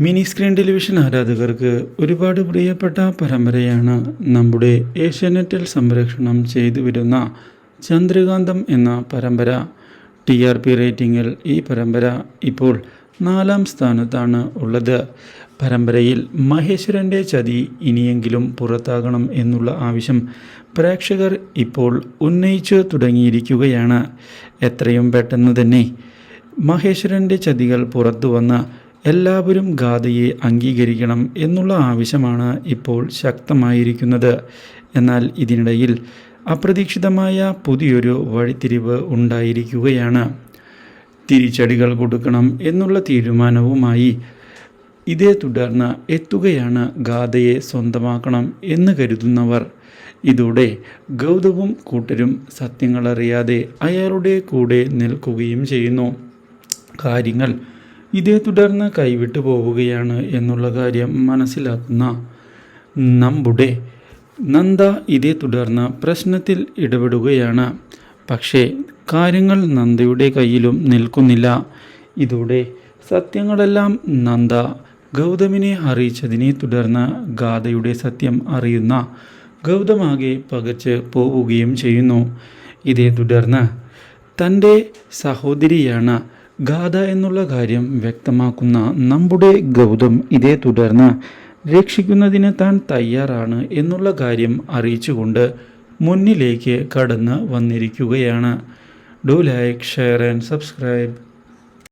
Mini screen television ആരാധകർക്ക് ഒരുപാട് പ്രിയപ്പെട്ട പരമ്പരയാണ് നമ്മുടെ ഏഷ്യാനെറ്റിൽ സംപ്രേഷണം ചെയ്തു വരുന്ന ചന്ദ്രകാന്തം എന്ന പരമ്പര. ടി ആർ പി റേറ്റിംഗിൽ ഈ പരമ്പര ഇപ്പോൾ നാലാം സ്ഥാനത്താണ് ഉള്ളത്. പരമ്പരയിൽ മഹേശ്വരന്റെ ചതി ഇനിയെങ്കിലും പുറത്താകണം എന്നുള്ള ആവശ്യം പ്രേക്ഷകർ ഇപ്പോൾ ഉന്നയിച്ചു തുടങ്ങിയിരിക്കുകയാണ്. എത്രയും പെട്ടെന്ന് തന്നെ മഹേശ്വരന്റെ ചതികൾ പുറത്തു വന്ന് എല്ലാവരും ഗാഥയെ അംഗീകരിക്കണം എന്നുള്ള ആവശ്യമാണ് ഇപ്പോൾ ശക്തമായിരിക്കുന്നത്. എന്നാൽ ഇതിനിടയിൽ അപ്രതീക്ഷിതമായ പുതിയൊരു വഴിത്തിരിവ് ഉണ്ടായിരിക്കുകയാണ്. തിരിച്ചടികൾ കൊടുക്കണം എന്നുള്ള തീരുമാനവുമായി ഇതേ തുടർന്ന് എത്തുകയാണ് ഗാഥയെ സ്വന്തമാക്കണം എന്ന് കരുതുന്നവർ. ഇതോടെ ഗൗതവും കൂട്ടരും സത്യങ്ങളറിയാതെ അയാളുടെ കൂടെ നിൽക്കുകയും ചെയ്യുന്നു. കാര്യങ്ങൾ ഇതേ തുടർന്ന് കൈവിട്ടു പോവുകയാണ് എന്നുള്ള കാര്യം മനസ്സിലാക്കുന്ന നമ്മുടെ നന്ദ ഇതേ തുടർന്ന് പ്രശ്നത്തിൽ ഇടപെടുകയാണ്. പക്ഷേ കാര്യങ്ങൾ നന്ദയുടെ കയ്യിലും നിൽക്കുന്നില്ല. ഇതോടെ സത്യങ്ങളെല്ലാം നന്ദ ഗൗതമിനെ അറിയിച്ചതിനെ തുടർന്ന് ഗാഥയുടെ സത്യം അറിയുന്ന ഗൗതമാകെ പകച്ച് പോവുകയും ചെയ്യുന്നു. ഇതേ തുടർന്ന് തന്റെ സഹോദരിയാണ് ഗാഥ എന്നുള്ള കാര്യം വ്യക്തമാക്കുന്ന നമ്മുടെ ഗൗതം ഇതേ തുടർന്ന് രക്ഷിക്കുന്നതിന് താൻ തയ്യാറാണ് എന്നുള്ള കാര്യം അറിയിച്ചുകൊണ്ട് മുന്നിലേക്ക് കടന്ന് വന്നിരിക്കുകയാണ്. Do like share and subscribe